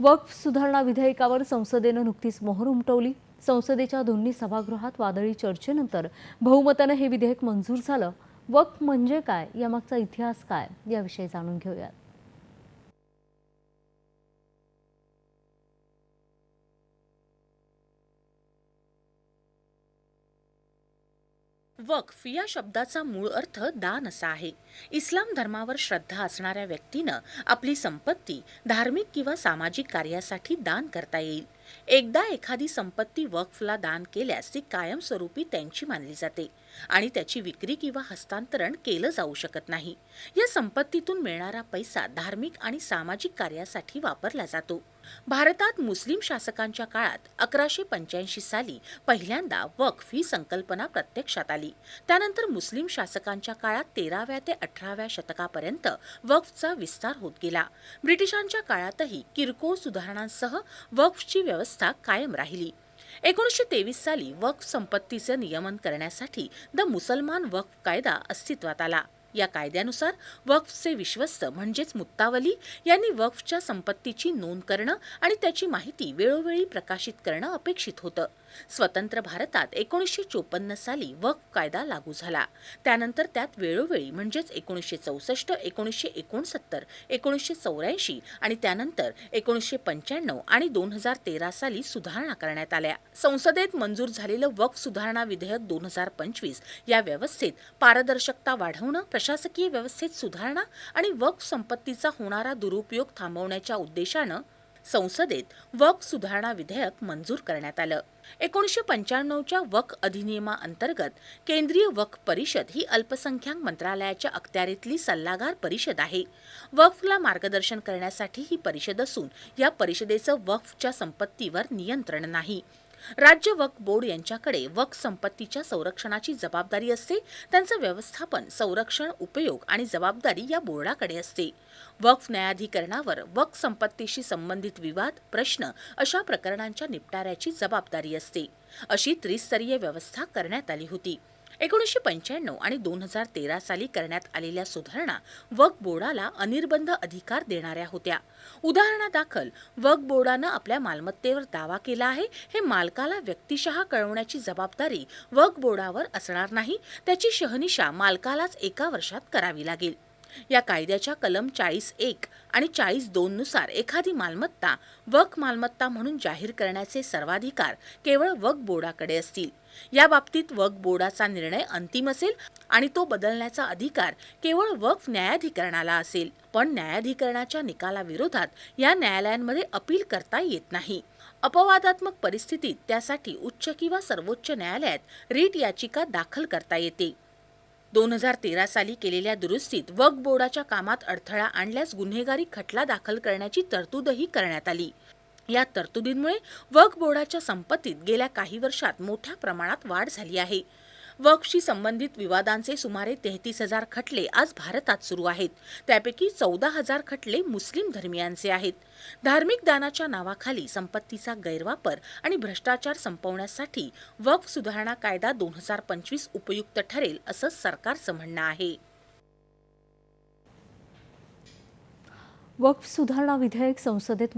वक्फ सुधारणा विधेयकावर संसदेनं नुकतीच मोहर उमटवली. संसदेच्या दोन्ही सभागृहात वादळी चर्चेनंतर बहुमतानं हे विधेयक मंजूर झालं. वक्फ म्हणजे काय? यामागचा इतिहास काय? याविषयी जाणून घेऊयात. वक्फ या शब्दाचा मूळ अर्थ दान असा आहे. इस्लाम धर्मावर श्रद्धा असणाऱ्या व्यक्तीनं आपली संपत्ती धार्मिक किंवा सामाजिक कार्यासाठी दान करता येईल. एकदा एखादी संपत्ती वक्फला दान केल्यास ती कायमस्वरूपी त्यांची मानली जाते आणि त्याची विक्री किंवा हस्तांतरण केलं जाऊ शकत नाही. या संपत्तीतून मिळणारा पैसा धार्मिक आणि सामाजिक कार्यासाठी वापरला जातो. भारतात मुस्लिम शासकांच्या काळात अकराशे पंच्याऐंशी साली पहिल्यांदा वक्फ ही संकल्पना प्रत्यक्षात आली. त्यानंतर मुस्लिम शासकांच्या काळात तेराव्या ते अठराव्या शतकापर्यंत वक्फचा विस्तार होत गेला. ब्रिटिशांच्या काळातही किरकोळ सुधारणांसह वक्फची व्यवस्था कायम राहिली. एकोणीसशे तेवीस साली वक्फ संपत्तीचे नियमन करण्यासाठी द मुसलमान वक्फ कायदा अस्तित्वात आला. या कायद्यानुसार वक्फचे विश्वस्त म्हणजेच मुत्तावली यांनी वक्फच्या संपत्तीची नोंद करणं आणि त्याची माहिती वेळोवेळी प्रकाशित करणं अपेक्षित होतं. स्वतंत्र भारतात एकोणीसशे चोपन्न साली वक्फ कायदा लागू झाला. त्यानंतर त्यात वेळोवेळी म्हणजेच एकोणीसशे चौसष्ट एकोणीसशे एकोणसत्तर एकोणीसशे चौऱ्याऐंशी आणि त्यानंतर एकोणीसशे पंच्याण्णव आणि दोन हजार तेरा साली सुधारणा करण्यात आल्या. संसदेत मंजूर झालेलं वक्फ सुधारणा विधेयक दोन हजार पंचवीस या व्यवस्थेत पारदर्शकता वाढवणं प्रशासकीय व्यवस्थेत सुधारणा आणि वक्फ संपत्तीचा होणारा दुरुपयोग थांबवण्याच्या उद्देशानं संसदेत वक सुधारणा विधेयक मंजूर करण्यात आलं. एकोणीसशे पंच्याण्णवच्या वक अधिनियमाअंतर्गत केंद्रीय वक परिषद ही अल्पसंख्याक मंत्रालयाच्या अखत्यारीतली सल्लागार परिषद आहे. वक्फला मार्गदर्शन करण्यासाठी ही परिषद असून या परिषदेचं वक्फच्या संपत्तीवर नियंत्रण नाही. राज्य वक्फ बोर्ड यांच्याकडे वक्फ संपत्तीच्या संरक्षणाची जबाबदारी असते. त्यांचं व्यवस्थापन संरक्षण उपयोग आणि जबाबदारी या बोर्डाकडे असते. वक्फ न्यायाधिकरणावर वक्फ संपत्तीशी संबंधित विवाद प्रश्न अशा प्रकरणांच्या निपटाऱ्याची जबाबदारी असते. अशी त्रिस्तरीय व्यवस्था करण्यात आली होती. एकोणीसशे पंच्याण्णव आणि दोन हजार तेरा साली करण्यात आलेल्या सुधारणा वक्फ बोर्डाला अनिर्बंध अधिकार देणाऱ्या होत्या. उदाहरणादाखल वक्फ बोर्डानं आपल्या मालमत्तेवर दावा केला आहे हे मालकाला व्यक्तिशः कळवण्याची जबाबदारी वक्फ बोर्डावर असणार नाही त्याची शहनिशा मालकालाच एका वर्षात करावी लागेल. या कायद्याच्या कलम चाळीस एक आणि चाळीस दोननुसार एखादी मालमत्ता वक मालमत्ता म्हणून जाहीर करण्याचे सर्वाधिकार केवळ वक बोर्डाकडे असतील. या बाबतीत वक बोर्डाचा निर्णय अंतिम असेल आणि तो बदलण्याचा अधिकार केवळ वक्फ न्यायाधिकरणाला असेल. पण न्यायाधिकरणाच्या निकालाविरोधात या न्यायालयांमध्ये अपील करता येत नाही. अपवादात्मक परिस्थितीत त्यासाठी उच्च किंवा सर्वोच्च न्यायालयात रीट याचिका दाखल करता येते. दोन हजार तेरा साली केलेल्या दुरुस्तीत वक्फ बोर्डाच्या कामात अडथळा आणल्यास गुन्हेगारी खटला दाखल करण्याची तरतूदही करण्यात आली. या तरतुदींमुळे वक्फ बोर्डाच्या संपत्तीत गेल्या काही वर्षात मोठ्या प्रमाणात वाढ झाली आहे. वक्फशी संबंधित विवादांचे सुमारे तेहतीस हजार खटले आज भारतात सुरू आहेत. त्यापैकी चौदा हजार खटले मुस्लिम धर्मियांचे आहेत. धार्मिक दानाच्या नावाखाली संपत्तीचा गैरवापर आणि भ्रष्टाचार संपवण्यासाठी वक्फ सुधारणा कायदा दोन हजार पंचवीस उपयुक्त ठरेल असं सरकारचं म्हणणं आहे. वक्फ सुधारणा विधेयक संसदेत